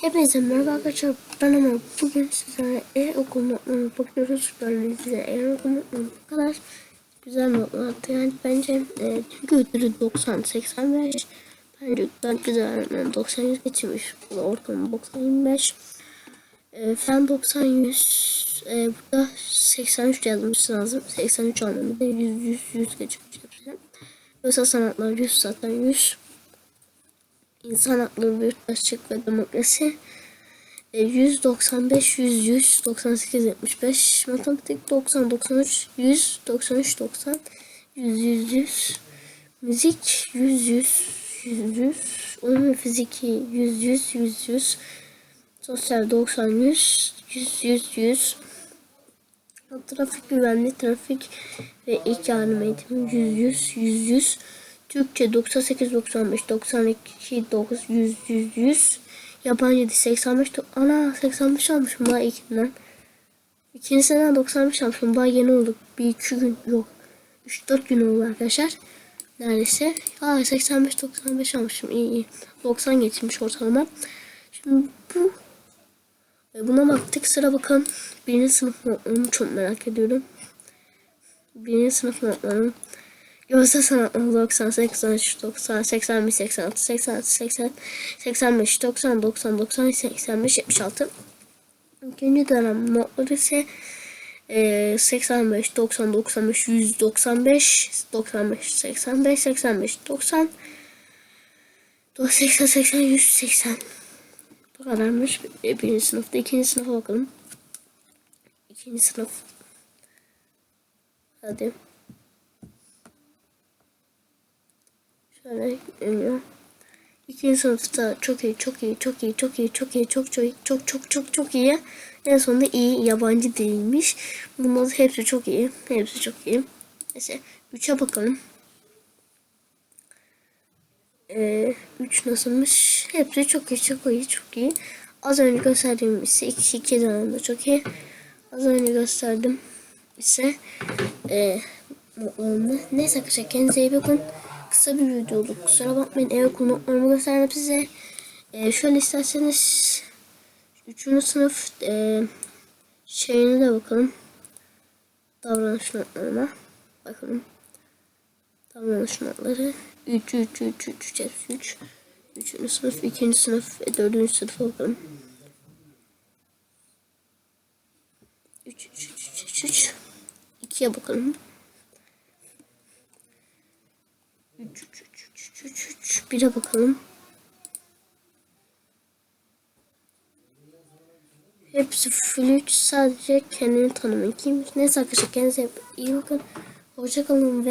Hepinize merhaba arkadaşlar. Ben Ömer. Bugün sizlerle e-okul notlarına bakıyoruz. Gördüğünüz üzere e-okul notları bu kadar güzel notlar. Yani bence e, çünkü ödülü 90, 85. Bence daha güzel öğretmen 90 100 geçirmiş. Bu da ortalama 90 25. E, fen 90 100. E, burada 83 yazmış lazım. 83 anlamında 100 100 100 geçirmiş. Yoksa sanatlar 100 zaten 100. İnsan hakları, yurttaşlık ve demokrasi. E, 195, 100, 100, 98, 75. Matematik 90, 93, 100, 93, 90, 100, 100, 100. Müzik 100, 100, 100, 100. Oyun fiziki 100, 100, 100, 100. Sosyal 90, 100, 100, 100, 100. Trafik güvenliği, trafik ve ilk yardım eğitimi 100, 100, 100, 100. Türkçe 98, 95, 92, 9, 100, 100, 100. Yabancı dil 85, do- ana 85 almışım daha ilkinden. İkinci sene 95 almışım daha yeni olduk. Bir iki gün yok. 3-4 gün oldu arkadaşlar. Neredeyse. Aa 85, 95 almışım iyi iyi. 90 geçmiş ortalama. Şimdi bu e, Buna baktık sıra bakalım. Birinci sınıf notlarını çok merak ediyorum. Birinci sınıf notlarını Görsel sanatlar 90, 83, 90, 81, 86, 86, 80, 85, 90, 90, 90, 85, 76. İkinci dönem notları ise e, 85, 90, 95, 195, 95, 85, 85, 90, 80, 80, 180. Bu kadarmış. Birinci sınıfta. ikinci sınıfa bakalım. İkinci sınıf. Hadi. Şöyle iniyor. İkinci sınıfta çok iyi, çok iyi, çok iyi, çok iyi, çok iyi, çok çok çok çok çok çok iyi. En sonunda iyi yabancı değilmiş. Bunlar hepsi çok iyi. Hepsi çok iyi. Neyse 3'e bakalım. Ee, 3 nasılmış? Hepsi çok iyi, çok iyi, çok iyi. Az önce gösterdiğim ise 2 2 dönemde çok iyi. Az önce gösterdim ise e, notlarımda. Neyse arkadaşlar kendinize iyi bakın kısa bir video oldu. Kusura bakmayın ev okul notlarımı gösterdim size. Ee, şöyle isterseniz 3. sınıf e, şeyine de bakalım. Davranış notlarına. Bakalım. Davranış notları. 3, 3, 3, 3, 3, 3. 3. sınıf, 2. sınıf ve 4. sınıfa bakalım. 3, 3, 3, 3, 3. 2'ye bakalım. 3 3 3 3 3 3 1'e bakalım. Hepsi flüt sadece kendini tanımak kimmiş. Neyse arkadaşlar kendinize iyi bakın. Hoşçakalın ve